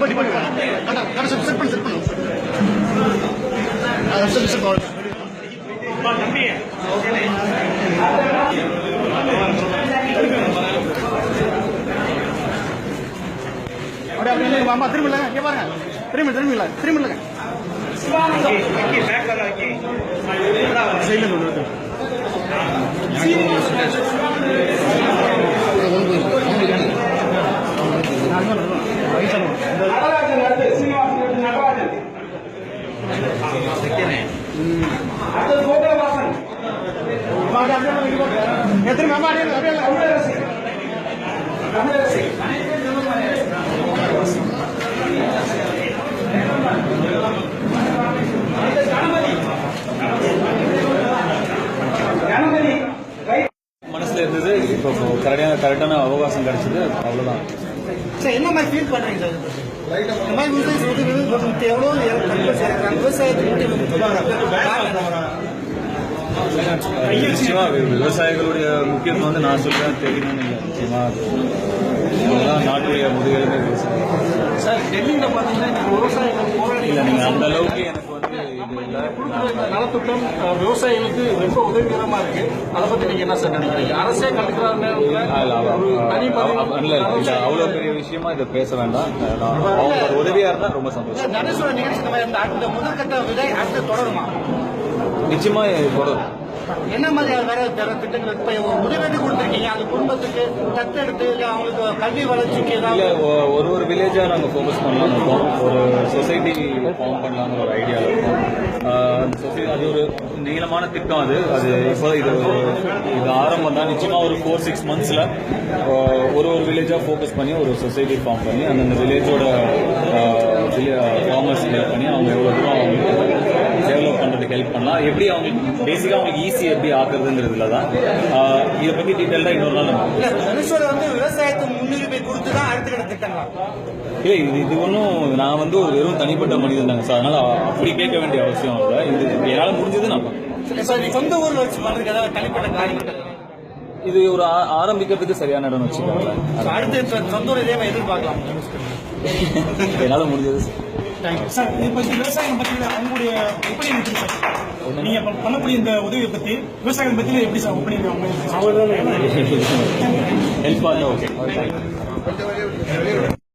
படி படி கடை கடை செட் பண்ணு செட் பண்ணு அது செட் செட் பண்ணு அப்படியே அப்படியே இல்லைங்க, அம்மா திரும்பி இங்கே பாருங்க. சைடில் நடராஜன் அடுத்து சீனிவாசன் அடுத்து நடராஜன் அடுத்து கோகுலவாசன் எத்தனை அம்மா அப்படியே அப்படியே இல்லை. தமிழரசி தமிழரசி அடுத்து கணபதி மனசுல இருந்தது இப்போ கரெக்டான கரெக்டான அவகாசம் கிடைச்சது அவ்வளவுதான். சார் என்ன மாதிரி ஃபீல் பண்றீங்க சார். இந்த மாதிரி விவசாயம் எவ்வளோ விவசாயத்துக்கு நிச்சயமா விவசாயிகளுடைய முக்கியத்துவம் வந்து நான் சொல்றேன் தெரியணும்னு இல்லை. நிச்சயமா. அதெல்லாம் நாட்டுடைய முதுகெலும்பே விவசாயம் சார் டெல்லியில பாத்தீங்கன்னா இன்னைக்கு விவசாயிகள் போராடி இல்லை நீங்க அந்த அளவுக்கு எனக்கு வந்து இது இல்லை. நலத்திட்டம் விவசாயிகளுக்கு ரொம்ப உதவிகரமா இருக்கு. அதை பத்தி நீங்க என்ன சார் நினைக்கிறீங்க? அரசே கண்டுக்கிற நேரத்துல இல்ல, அவ- ஒரு தனி அவ- அவ- இல்ல, இல்ல, இல்ல, அவ்வளவு பெரிய விஷயமா இதை பேச வேண்டாம். அவங்க ஒரு உதவியா இருந்தா ரொம்ப சந்தோஷம். நிகழ்ச்சி முதற்கட்ட விதை அடுத்து தொடருமா? நிச்சயமா இது தொடரும். என்ன மாதிரி வேற திட்டங்கள் இப்ப முதலீடு கொடுத்துருக்கீங்க? அந்த குடும்பத்துக்கு தத்தெடுத்து அவங்களுக்கு கல்வி வளர்ச்சிக்கு ஏதாவது ஒரு ஒரு வில்லேஜா நாங்க ஃபோக்கஸ் பண்ணலாம் இருக்கோம். ஒரு சொசைட்டி ஃபார்ம் பண்ணலாம்னு ஒரு ஐடியா இருக்கும். அந்த சொசைட்டி அது ஒரு நீளமான திட்டம் அது. அது இப்போ இது இது ஆரம்பம் தான். நிச்சயமா ஒரு ஃபோர் சிக்ஸ் மந்த்ஸ்ல ஒரு ஒரு வில்லேஜா ஃபோக்கஸ் பண்ணி ஒரு சொசைட்டி ஃபார்ம் பண்ணி அந்தந்த வில்லேஜோட ஃபார்மர்ஸ் பண்ணி அவங்க எவ்வளோ தூரம் ஹெல்ப் பண்ணலாம். எப்படி அவங்களுக்கு பேசிக்காக அவங்களுக்கு ஈஸி எப்படி ஆக்குறதுங்கிறதுல தான் இதை பத்தி டீட்டெயிலாக இன்னொரு நாள் நம்ம வந்து விவசாயத்துக்கு முன்னுரிமை கொடுத்து தான் அடுத்த கட்ட திட்டங்களா இல்லை இது இது ஒன்றும் நான் வந்து ஒரு வெறும் தனிப்பட்ட மனிதன் தாங்க சார். அதனால அப்படி கேட்க வேண்டிய அவசியம் இல்லை. இது என்னால் முடிஞ்சது நான் சொந்த ஊர்ல வச்சு பண்றதுக்கு ஏதாவது தனிப்பட்ட காரியங்கள் இது ஒரு ஆரம்பிக்கிறதுக்கு சரியான இடம்னு வச்சுக்கோங்களேன். அடுத்து சொந்த ஊர் இதே எதிர்பார்க்கலாம். என்னால் முடிஞ்சது சார் இதை பத்தி விவசாயம் பத்தி உங்களுடைய எப்படி இருக்கு சார் நீங்க ப- பண்ணக்கூடிய இந்த உதவியை பத்தி விவசாயிகள் பத்தி எப்படி சார் ஒப்பீனியன் அவங்க ஹெல்ப் பண்ண ஓகே